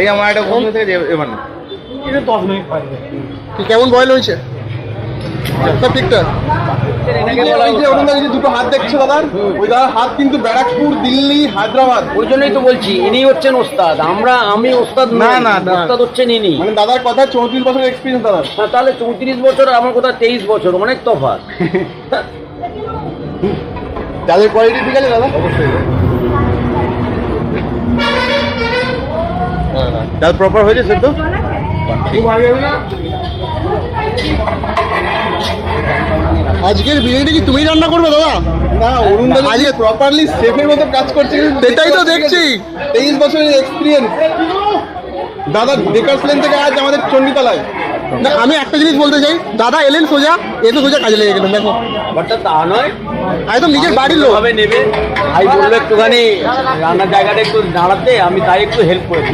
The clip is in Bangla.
এই আমার একটা বন্ধু থেকে এবার না। এটা দশ মিনিট কি কেমন বয়েল হয়েছে? সব ঠিকঠাক দুটো হাত দেখছ দাদার ওই দাদার হাত কিন্তু ব্যারাকপুর দিল্লি হায়দ্রাবাদ। ওই জন্যই তো বলছি ইনি হচ্ছেন ওস্তাদ। আমরা আমি ওস্তাদ না, না। ওস্তাদ হচ্ছেন ইনি। মানে দাদার কথা চৌত্রিশ বছরের এক্সপিরিয়েন্স দাদার। তাহলে চৌত্রিশ বছর আমার কথা তেইশ বছর অনেক তফাৎ। তাদের কোয়ালিটি ঠিক আছে দাদা? ডাল প্রপার হয়েছে সেদ্ধ আজকের বিরিয়ানিটা কি তুমিই রান্না করবে দাদা? না অরুণ দা আজকে প্রপারলি সেফের মতো কাজ করছে সেটাই তো দেখছি। তেইশ বছরের এক্সপিরিয়েন্স দাদা ডেকার্স লেন থেকে আজ আমাদের চণ্ডীতলায়। না আমি একটা জিনিস বলতে চাই দাদা এলেন সোজা এ তো সোজা কাজে লেগে গেলেন দেখো। ব্যাপারটা তা নয়। একদম নিজের বাড়ির লোক। হবে নেবে। ভাই বলল একটুখানি রান্নার জায়গাটা একটু দাঁড়াতে আমি তাই একটু হেল্প করেছি